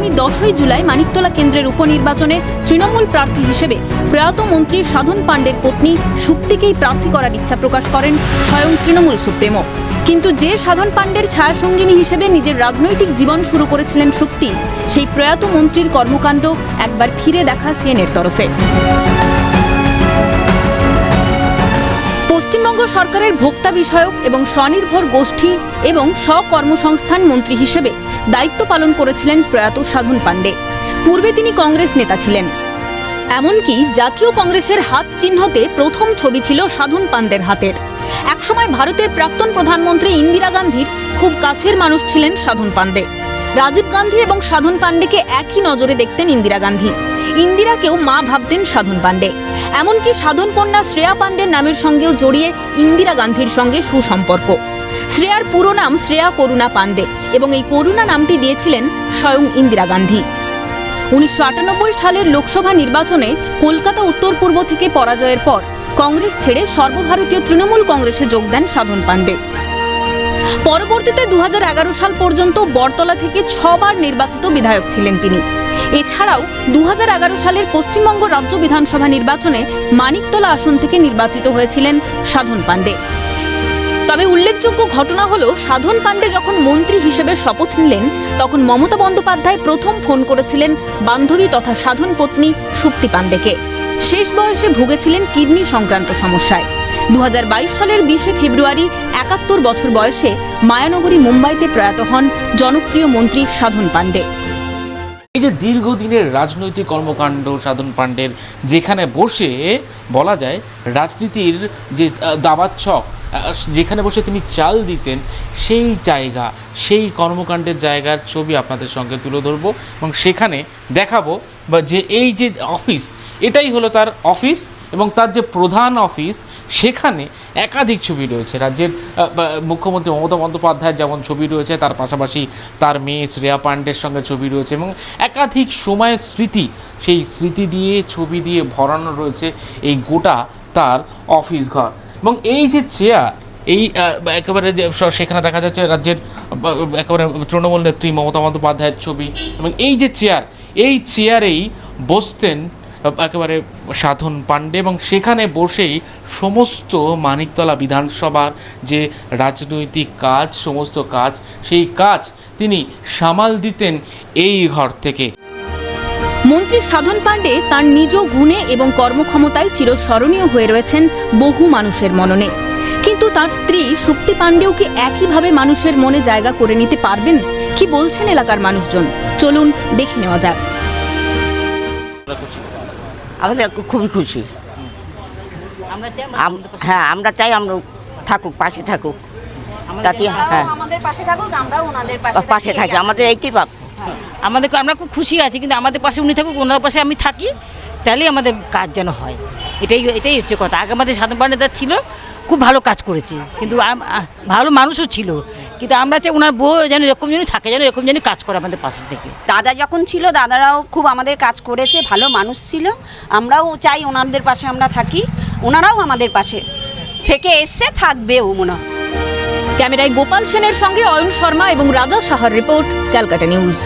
আগামী দশই জুলাই মানিকতলা কেন্দ্রের উপনির্বাচনে তৃণমূল প্রার্থী হিসেবে প্রয়াত মন্ত্রী সাধন পাণ্ডের পত্নী সুক্তিকেই প্রার্থী করার ইচ্ছা প্রকাশ করেন স্বয়ং তৃণমূল সুপ্রিমো। কিন্তু যে সাধন পাণ্ডের ছায়াসঙ্গিনী হিসেবে নিজের রাজনৈতিক জীবন শুরু করেছিলেন সুক্তি সেই প্রয়াত মন্ত্রীর কর্মকাণ্ড একবার ফিরে দেখা সিএনের তরফে। পশ্চিমবঙ্গ সরকারের ভোক্তা বিষয়ক এবং স্বনির্ভর গোষ্ঠী এবং স্বকর্মসংস্থান মন্ত্রী হিসেবে দায়িত্ব পালন করেছিলেন প্রয়াত সাধন পাণ্ডে। পূর্বে তিনি কংগ্রেস নেতা ছিলেন। এমনকি জাতীয় কংগ্রেসের হাত চিহ্নতে প্রথম ছবি ছিল সাধন পাণ্ডের হাতের। একসময় ভারতের প্রাক্তন প্রধানমন্ত্রী ইন্দিরা গান্ধীর খুব কাছের মানুষ ছিলেন সাধন পাণ্ডে। রাজীব গান্ধী এবং সাধন পাণ্ডেকে একই নজরে দেখতেন ইন্দিরা গান্ধী। ইন্দিরাকেও মা ভাবতেন সাধন পাণ্ডে। এমনকি সাধন কন্যা শ্রেয়া পাণ্ডের নামের সঙ্গেও জড়িয়ে ইন্দিরা গান্ধীর সঙ্গে সুসম্পর্ক। শ্রেয়ার পুরো নাম শ্রেয়া করুণা পাণ্ডে এবং এই করুণা নামটি দিয়েছিলেন স্বয়ং ইন্দিরা গান্ধী। উনিশশো আটানব্বই সালের লোকসভা নির্বাচনে কলকাতা উত্তর পূর্ব থেকে পরাজয়ের পর কংগ্রেস ছেড়ে সর্বভারতীয় তৃণমূল কংগ্রেসে যোগ দেন সাধন পাণ্ডে। পরবর্তীতে দু হাজার এগারো সাল পর্যন্ত বটতলা থেকে ছবার নির্বাচিত বিধায়ক ছিলেন তিনি। এছাড়াও দু হাজার এগারো সালের পশ্চিমবঙ্গ রাজ্য বিধানসভা নির্বাচনে মানিকতলা আসন থেকে নির্বাচিত হয়েছিলেন সাধন পাণ্ডে। তবে উল্লেখযোগ্য ঘটনা হলো সাধন পাণ্ডে যখন মন্ত্রী হিসেবে শপথ নিলেন তখন মমতা বন্দ্যোপাধ্যায় প্রথম ফোন করেছিলেন বান্ধবী তথা সাধন পত্নী সুপ্তি পাণ্ডেকে। শেষ বয়সে ভুগেছিলেন কিডনি সংক্রান্ত সমস্যায়। দুহাজার বাইশ সালের বিশে ফেব্রুয়ারি একাত্তর বছর বয়সে মায়ানগরী মুম্বাইতে প্রয়াত হন জনপ্রিয় মন্ত্রী সাধন পাণ্ডে। এই যে দীর্ঘদিনের রাজনৈতিক কর্মকাণ্ড সাধন পাণ্ডের যেখানে বসে বলা যায় রাজনীতির যে আহ, দাবার ছক আহ, যেখানে বসে তিনি চাল দিতেন, সেই জায়গা, সেই কর্মকাণ্ডের জায়গার ছবি আপনাদের সঙ্গে তুলে ধরবো এবং সেখানে দেখাবো বা যে এই যে অফিস, এটাই হলো তার অফিস এবং তার যে প্রধান অফিস, সেখানে একাধিক ছবি রয়েছে। রাজ্যের মুখ্যমন্ত্রী মমতা বন্দ্যোপাধ্যায়ের যেমন ছবি রয়েছে, তার পাশাপাশি তার মেয়ে শ্রেয়া পাণ্ডের সঙ্গে ছবি রয়েছে এবং একাধিক সময়ের স্মৃতি, সেই স্মৃতি দিয়ে, ছবি দিয়ে ভরানো রয়েছে এই গোটা তার অফিস ঘর। এবং এই যে চেয়ার এই একেবারে যে সেখানে দেখা যাচ্ছে রাজ্যের একেবারে তৃণমূল নেত্রী মমতা বন্দ্যোপাধ্যায়ের ছবি এবং এই যে চেয়ার, এই চেয়ারেই বসতেন একেবারে সাধন পাণ্ডে এবং সেখানে বসেই সমস্ত মানিকতলা বিধানসভার যে রাজনৈতিক কাজ, সমস্ত কাজ, সেই কাজ তিনি সামাল দিতেন এই ঘর থেকে। মন্ত্রী সাধন পাণ্ডে তার নিজ গুণে এবং কর্মক্ষমতায় চিরস্মরণীয় হয়ে রয়েছেন বহু মানুষের মননে। কিন্তু তার স্ত্রী সুক্তি পাণ্ডেও কি একইভাবে মানুষের মনে জায়গা করে নিতে পারবেন? কি বলছেন এলাকার মানুষজন? চলুন দেখে নেওয়া যাক। আমরা খুবই খুশি। হ্যাঁ আমরা চাই আমরা থাকুক পাশে থাকুক। তাতে হ্যাঁ আমাদের পাশে থাকুক আমরাও ওনাদের পাশে থাকি আমাদের এইটাই পাপ আমাদের আমরা খুব খুশি আছি, কিন্তু আমাদের পাশে উনি থাকুক, ওনার পাশে আমি থাকি, তাহলেই আমাদের কাজ যেন হয়। এটাই এটাই হচ্ছে কথা। আগে আমাদের সাধারণ পান্ডেদার ছিল, খুব ভালো কাজ করেছে, কিন্তু ভালো মানুষও ছিল। কিন্তু আমরা চাই ওনার বউ যেন এরকম যেন থাকে, যেন এরকম যেন কাজ করে আমাদের পাশে থেকে। দাদা যখন ছিল, দাদারাও খুব আমাদের কাজ করেছে, ভালো মানুষ ছিল। আমরাও চাই ওনাদের পাশে আমরা থাকি, ওনারাও আমাদের পাশে থেকে এসছে থাকবেও মনে হয়। ক্যামেরায় গোপাল সেনের সঙ্গে অয়ন শর্মা এবং রাজা সাহার রিপোর্ট ক্যালকাটা নিউজ।